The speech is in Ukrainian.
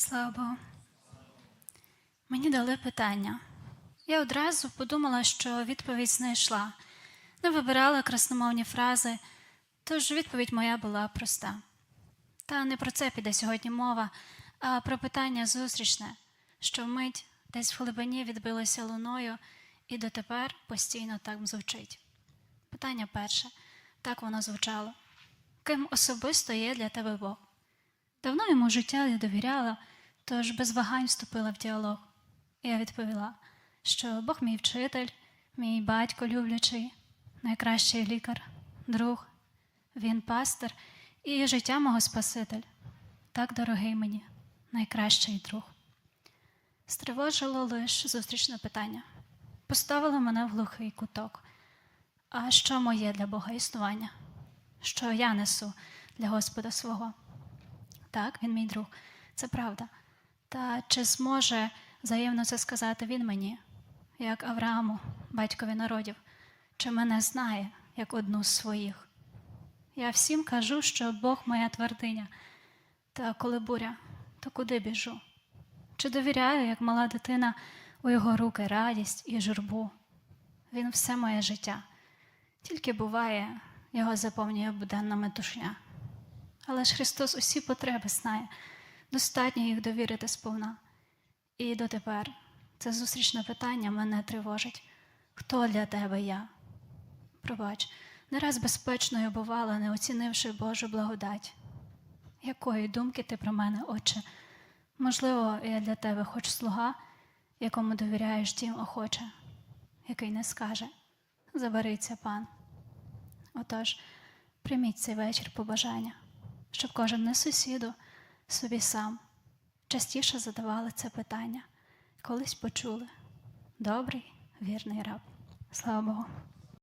Слава Богу. Мені дали питання. Я одразу подумала, що відповідь знайшла. Не вибирала красномовні фрази, тож відповідь моя була проста. Та не про це піде сьогодні мова, а про питання зустрічне, що вмить десь в глибині відбилося луною і дотепер постійно так звучить. Питання перше, так воно звучало. Ким особисто є для тебе Бог? Давно йому життя я довіряла, тож без вагань вступила в діалог. Я відповіла, що Бог мій вчитель, мій батько люблячий, найкращий лікар, друг, він пастир і життя мого Спаситель, так дорогий мені, найкращий друг. Стривожило лиш зустрічне питання. Поставило мене в глухий куток. А що моє для Бога існування? Що я несу для Господа свого? Так, він мій друг, це правда. Та чи зможе взаємно це сказати він мені, як Аврааму, батькові народів, чи мене знає, як одну з своїх? Я всім кажу, що Бог моя твердиня, та коли буря, то куди біжу? Чи довіряю, як мала дитина, у його руки радість і журбу? Він все моє життя, тільки буває, його заповнює буденна метушня. Але ж Христос усі потреби знає, достатньо їх довірити сповна. І дотепер це зустрічне питання мене тривожить. Хто для тебе я? Пробач, не раз безпечною бувала, не оцінивши Божу благодать. Якої думки ти про мене, Отче? Можливо, я для тебе хоч слуга, якому довіряєш дім охоче, який не скаже забериться пан. Отож, прийміть цей вечір побажання, щоб кожен не сусіду собі сам частіше задавали це питання, колись почули. Добрий, вірний раб. Слава Богу.